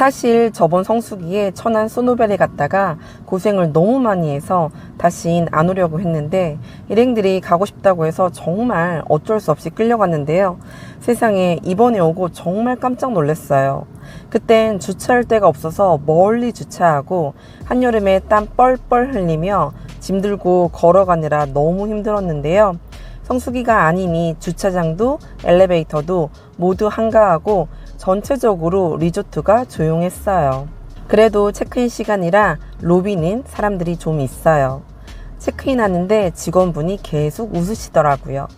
사실 저번 성수기에 천안 소노벨에 갔다가 고생을 너무 많이 해서 다시 안 오려고 했는데 일행들이 가고 싶다고 해서 정말 어쩔 수 없이 끌려갔는데요. 세상에 이번에 오고 정말 깜짝 놀랐어요. 그땐 주차할 데가 없어서 멀리 주차하고 한여름에 땀 뻘뻘 흘리며 짐 들고 걸어가느라 너무 힘들었는데요. 성수기가 아니니 주차장도 엘리베이터도 모두 한가하고 전체적으로 리조트가 조용했어요. 그래도 체크인 시간이라 로비는 사람들이 좀 있어요. 체크인 하는데 직원분이 계속 웃으시더라고요.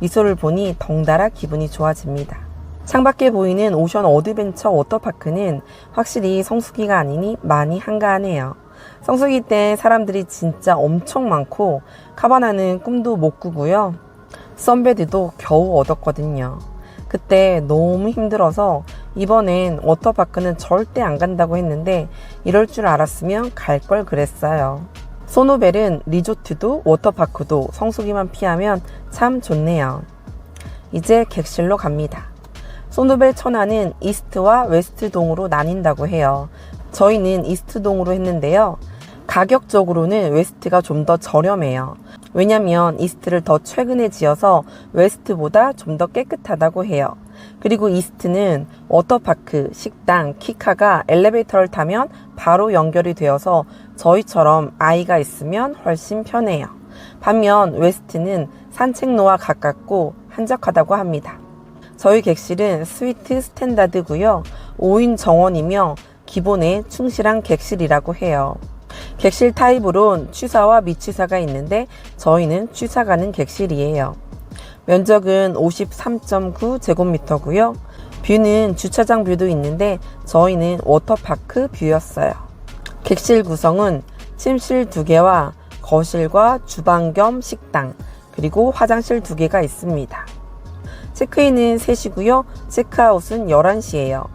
미소를 보니 덩달아 기분이 좋아집니다. 창밖에 보이는 오션 어드벤처 워터파크는 확실히 성수기가 아니니 많이 한가하네요. 성수기 때 사람들이 진짜 엄청 많고 카바나는 꿈도 못 꾸고요. 썬베드도 겨우 얻었거든요. 그때 너무 힘들어서 이번엔 워터파크는 절대 안 간다고 했는데 이럴 줄 알았으면 갈 걸 그랬어요. 소노벨은 리조트도 워터파크도 성수기만 피하면 참 좋네요. 이제 객실로 갑니다. 소노벨 천안은 이스트와 웨스트동으로 나뉜다고 해요. 저희는 이스트동으로 했는데요. 가격적으로는 웨스트가 좀 더 저렴해요. 왜냐면 이스트를 더 최근에 지어서 웨스트보다 좀 더 깨끗하다고 해요. 그리고 이스트는 워터파크, 식당, 키카가 엘리베이터를 타면 바로 연결이 되어서 저희처럼 아이가 있으면 훨씬 편해요. 반면 웨스트는 산책로와 가깝고 한적하다고 합니다. 저희 객실은 스위트 스탠다드고요. 5인 정원이며 기본에 충실한 객실이라고 해요. 객실 타입으론 취사와 미취사가 있는데 저희는 취사 가는 객실이에요. 면적은 53.9 제곱미터고요. 뷰는 주차장 뷰도 있는데 저희는 워터파크 뷰였어요. 객실 구성은 침실 두 개와 거실과 주방 겸 식당, 그리고 화장실 두 개가 있습니다. 체크인은 3시고요. 체크아웃은 11시예요.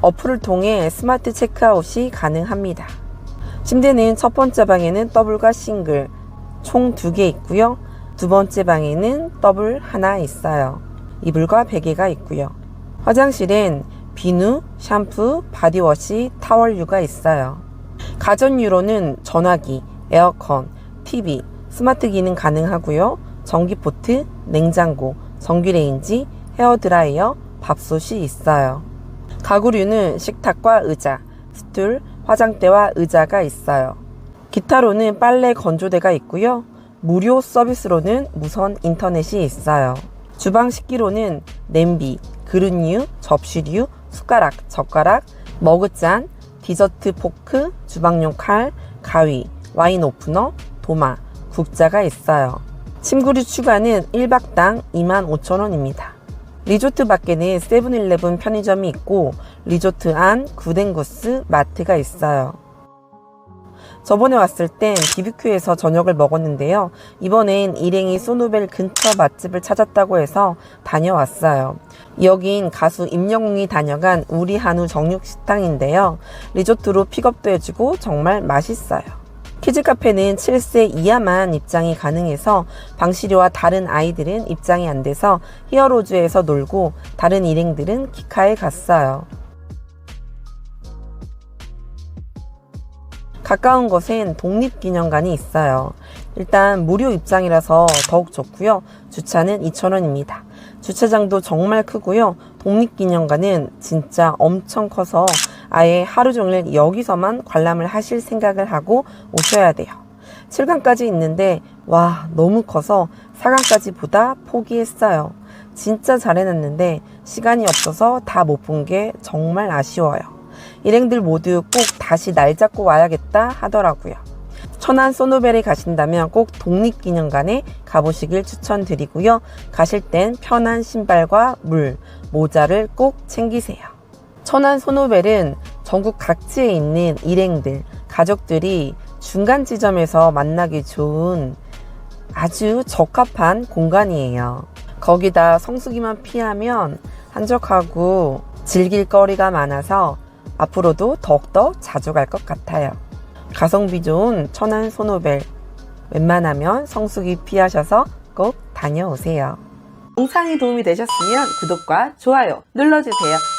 어플을 통해 스마트 체크아웃이 가능합니다. 침대는 첫 번째 방에는 더블과 싱글 총 두 개 있고요. 두 번째 방에는 더블 하나 있어요. 이불과 베개가 있고요. 화장실엔 비누, 샴푸, 바디워시, 타월류가 있어요. 가전유로는 전화기, 에어컨, TV, 스마트 기능 가능하고요. 전기포트, 냉장고, 전기레인지, 헤어드라이어, 밥솥이 있어요. 가구류는 식탁과 의자, 스툴, 화장대와 의자가 있어요. 기타로는 빨래 건조대가 있고요. 무료 서비스로는 무선 인터넷이 있어요. 주방 식기로는 냄비, 그릇류, 접시류, 숟가락, 젓가락, 머그잔, 디저트 포크, 주방용 칼, 가위, 와인 오프너, 도마, 국자가 있어요. 침구류 추가는 1박당 25,000원입니다. 리조트 밖에는 세븐일레븐 편의점이 있고 리조트 안 구댕구스 마트가 있어요. 저번에 왔을 땐 BBQ에서 저녁을 먹었는데요. 이번엔 일행이 소노벨 근처 맛집을 찾았다고 해서 다녀왔어요. 여긴 가수 임영웅이 다녀간 우리 한우 정육식당인데요. 리조트로 픽업도 해주고 정말 맛있어요. 키즈 카페는 7세 이하만 입장이 가능해서 방시료와 다른 아이들은 입장이 안 돼서 히어로즈에서 놀고 다른 일행들은 키카에 갔어요. 가까운 곳엔 독립기념관이 있어요. 일단 무료 입장이라서 더욱 좋고요. 주차는 2,000원입니다. 주차장도 정말 크고요. 독립기념관은 진짜 엄청 커서 아예 하루 종일 여기서만 관람을 하실 생각을 하고 오셔야 돼요. 7강까지 있는데 와 너무 커서 4강까지 보다 포기했어요. 진짜 잘 해놨는데 시간이 없어서 다 못 본 게 정말 아쉬워요. 일행들 모두 꼭 다시 날 잡고 와야겠다 하더라고요. 천안 소노벨에 가신다면 꼭 독립기념관에 가보시길 추천드리고요. 가실 땐 편한 신발과 물, 모자를 꼭 챙기세요. 천안 소노벨은 전국 각지에 있는 일행들, 가족들이 중간 지점에서 만나기 좋은 아주 적합한 공간이에요. 거기다 성수기만 피하면 한적하고 즐길 거리가 많아서 앞으로도 더욱더 자주 갈 것 같아요. 가성비 좋은 천안 소노벨 웬만하면 성수기 피하셔서 꼭 다녀오세요. 영상이 도움이 되셨으면 구독과 좋아요 눌러주세요.